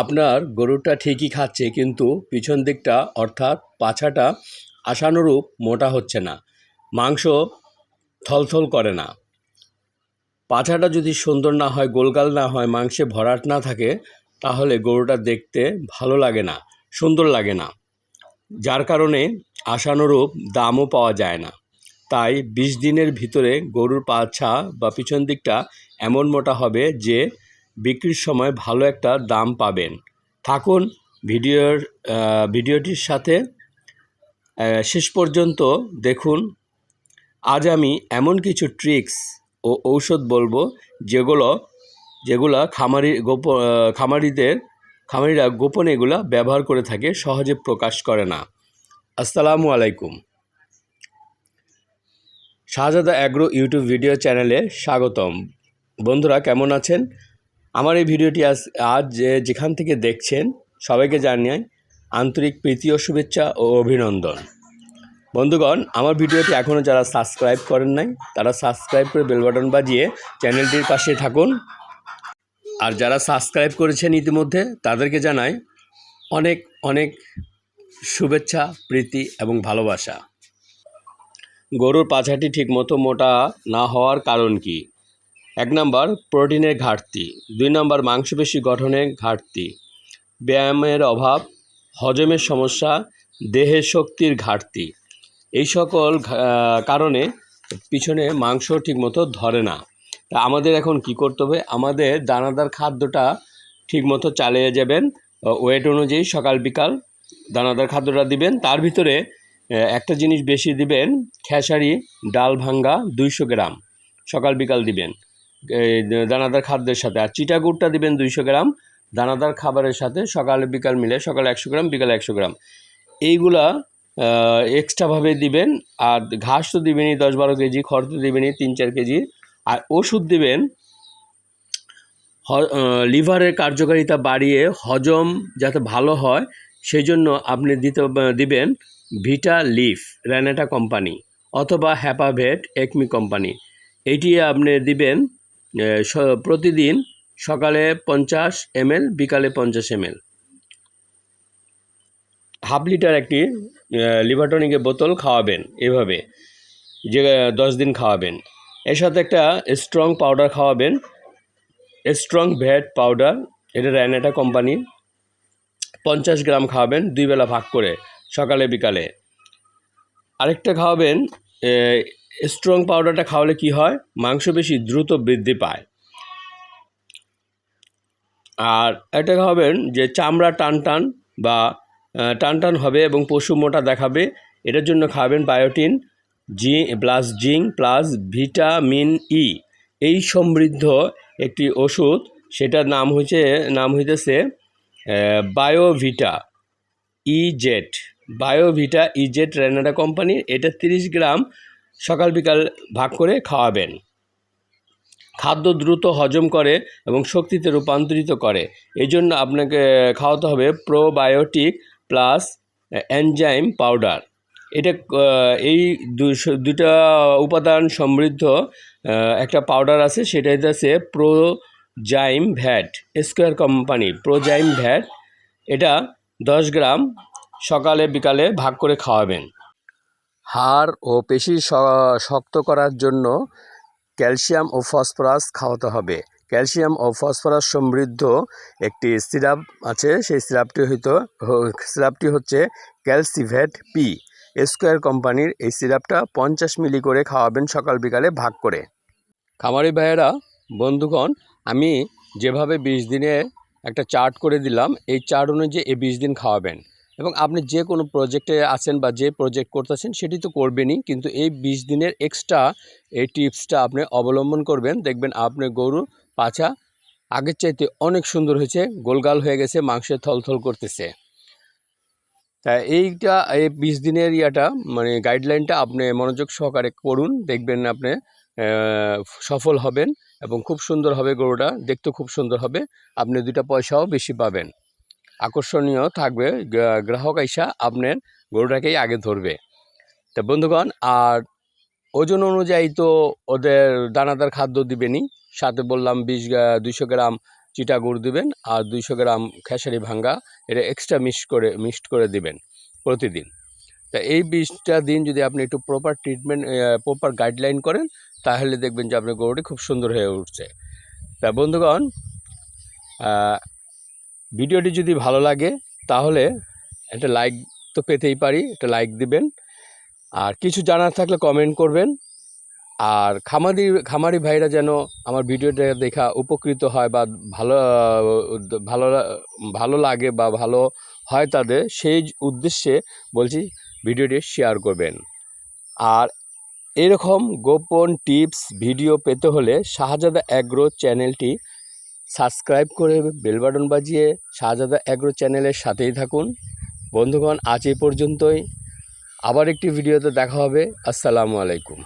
আপনার গরুটা ঠিকই খাচ্ছে, কিন্তু পিছন দিকটা অর্থাৎ পাছাটা আশানুরূপ মোটা হচ্ছে না, মাংস থলথল করে না। পাছাটা যদি সুন্দর না হয়, গোলগাল না হয়, মাংসে ভরাট না থাকে, তাহলে গরুটা দেখতে ভালো লাগে না, সুন্দর লাগে না। যার কারণে আশানুরূপ দামও পাওয়া যায় না। তাই বিশ দিনের ভিতরে গরুর পাছা বা পিছন দিকটা এমন মোটা হবে যে বিক্রির সময় ভালো একটা দাম পাবেন। থাকুন, ভিডিওর ভিডিওটির সাথে। শেষ পর্যন্ত দেখুন, আজ আমি এমন কিছু ট্রিক্স ও ঔষধ বলব, যেগুলো, যেগুলা খামারি গোপ খামারিদের, খামারিরা গোপনে এগুলা ব্যবহার করে থাকে, সহজে প্রকাশ করে না। আসসালামু আলাইকুম। শাহজাদা অ্যাগ্রো ইউটিউব ভিডিও চ্যানেলে স্বাগতম। বন্ধুরা, কেমন আছেন? আমার এই ভিডিওটি আজ আজ যে- যেখান থেকে দেখছেন, সবাইকে জানিয়ে আন্তরিক প্রীতি ও শুভেচ্ছা ও অভিনন্দন। বন্ধুগণ, আমার ভিডিওটি এখনও যারা সাবস্ক্রাইব করেন নাই, তারা সাবস্ক্রাইব করে বেল বাটন বাজিয়ে চ্যানেলটির পাশে থাকুন। আর যারা সাবস্ক্রাইব করেছেন ইতিমধ্যে, তাদেরকে জানাই অনেক অনেক শুভেচ্ছা, প্রীতি এবং ভালোবাসা। গরুর পাছাটি ঠিকমতো মোটা না হওয়ার কারণ কি? এক নম্বর, প্রোটিনের ঘাটতি। দুই নম্বর, মাংসপেশি গঠনের ঘাটতি। ব্যায়ামের অভাব, হজমের সমস্যা, দেহের শক্তির ঘাটতি। এই সকল কারণে পিছনে মাংস ঠিকমতো ধরে না। তা আমাদের এখন কি করতে হবে? আমাদের দানাদার খাদ্যটা ঠিকমতো চালিয়ে যাবেন। ওয়েট অনুযায়ী সকাল, বিকাল দানাদার খাদ্যটা দিবেন। তার ভিতরে একটা জিনিস বেশি দিবেন, খেসারি, ডাল ভাঙ্গা দুইশো গ্রাম সকাল, বিকাল দিবেন। দানাদার খাদ্যের সাথে। আর চিটা গুড়টা দিবেন দুইশো গ্রাম। দানাদার খাবারের সাথে সকালে, বিকাল মিলে সকালে একশো গ্রাম, বিকালে একশো গ্রাম। এইগুলা এক্সট্রাভাবে দিবেন। আর ঘাস তো দিবেনই দশ বারো কেজি, খড় তো দিবেনই তিন চার কেজি। আর ওষুধ দিবেন লিভারের কার্যকারিতা বাড়িয়ে হজম যাতে ভালো হয় সেই জন্য আপনি দিতে দিবেন ভিটা লিফ র্যানেটা কোম্পানি, অথবা হ্যাপাভেট, একমি কোম্পানি। এটি আপনি দিবেন প্রতিদিন সকালে পঞ্চাশ এমএল, বিকালে পঞ্চাশ এমএল। হাফ লিটার একটি লিভারটনিকের বোতল খাওয়াবেন এভাবে। যে দশ দিন খাওয়াবেন। এর সাথে একটা স্ট্রং পাউডার খাওয়াবেন। স্ট্রং ভ্যাট পাউডার এটা র্যানেটা কোম্পানি পঞ্চাশ গ্রাম খাওয়াবেন, দুই বেলা ভাগ করে, সকালে, বিকালে। আরেকটা খাওয়াবেন স্ট্রং পাউডারটা খাওয়ালে কি হয়? মাংস বেশি দ্রুত বৃদ্ধি পায়। আর এটা খাওয়াবেন যে চামড়া টান টান বা টান টান হবে এবং পশু মোটা দেখাবে। এটার জন্য খাওয়াবেন biotin G plus zinc plus vitamin E এই সমৃদ্ধ একটি ওষুধ, সেটার নাম হচ্ছে নাম হইতেছে বায়োভিটা ইজেট বায়োভিটা ইজেট রেনাডা কোম্পানির, এটা তিরিশ গ্রাম সকাল বিকাল ভাগ করে খাওয়াবেন। খাদ্য দ্রুত হজম করে এবং শক্তিতে রূপান্তরিত করে। এই জন্য আপনাকে খাওয়াতে হবে প্রোবায়োটিক প্লাস এনজাইম পাউডার। এটা এই দুটা উপাদান সমৃদ্ধ একটা পাউডার আছে, সেটা হচ্ছে Prozyme vat, Square company Prozyme vat. এটা দশ গ্রাম সকালে বিকালে ভাগ করে খাওয়াবেন। হাড় ও পেশি শক্ত করার জন্য ক্যালসিয়াম ও ফসফরাস খাওয়াতে হবে। ক্যালসিয়াম ও ফসফরাস সমৃদ্ধ একটি সিরাপ আছে, সেই সিরাপটি হয়তো সিরাপটি হচ্ছে ক্যালসিভেট পি। স্কোয়ার কোম্পানির এই সিরাপটা পঞ্চাশ মিলি করে খাওয়াবেন সকাল বিকালে ভাগ করে। খামারি ভাইয়েরা, বন্ধুগণ, আমি যেভাবে বিশ দিনে একটা চার্ট করে দিলাম, এই চার্ট অনুযায়ী এই বিশ দিন খাওয়াবেন। এবং আপনি যে কোনো প্রজেক্টে আছেন বা যে প্রজেক্ট করতেছেন, সেটি তো করবেনই। কিন্তু এই বিশ দিনের এক্সট্রা এই টিপসটা আপনি অবলম্বন করবেন। দেখবেন আপনি গরু, পাছা আগের চাইতে অনেক সুন্দর হয়েছে, গোলগাল হয়ে গেছে মাংসের থলথল করতেছে। তা এইটা, এই বিশ দিনের ইয়াটা মানে গাইডলাইনটা আপনি মনোযোগ সহকারে করুন। দেখবেন আপনি সফল হবেন এবং খুব সুন্দর হবে গরুটা, দেখতে খুব সুন্দর হবে। আপনি দুইটা পয়সাও বেশি পাবেন। আকর্ষণীয় থাকবে। গ্রাহক আইসা আপনার গরুটাকেই আগে ধরবে। তা বন্ধুগণ, আর ওজন অনুযায়ী তো ওদের দানাদার খাদ্য দিবেনই। সাথে বললাম বিশ দুইশো গ্রাম চিটা গুড় দিবেন আর দুইশো গ্রাম খেসারি ভাঙ্গা। এটা এক্সট্রা মিক্স করে, মিক্সড করে দিবেন প্রতিদিন। তা এই বিষটা দিন যদি আপনি একটু প্রপার ট্রিটমেন্ট প্রপার গাইডলাইন করেন, তাহলে দেখবেন যে আপনার গরুটি খুব সুন্দর হয়ে উঠছে। তা বন্ধুগণ ভিডিওটি যদি ভালো লাগে, তাহলে একটা লাইক তো পেতেই পারি, একটা লাইক দিবেন। আর কিছু জানার থাকলে কমেন্ট করবেন। আর খামারি খামারি ভাইরা যেন আমার ভিডিওটা দেখা উপকৃত হয় বা ভালো ভালো ভালো লাগে বা ভালো হয় তাদের, সেই উদ্দেশ্যে বলছি ভিডিওটি শেয়ার করবেন। আর এরকম গোপন টিপস ভিডিও পেতে হলে শাহজাদা অ্যাগ্রো চ্যানেলটি সাবস্ক্রাইব করে বেল বাটন বাজিয়ে শাহজাদা অ্যাগ্রো চ্যানেলের সাথেই থাকুন। বন্ধুগণ, আজ এই পর্যন্তই। আবার একটি ভিডিওতে দেখা হবে। আসসালামু আলাইকুম।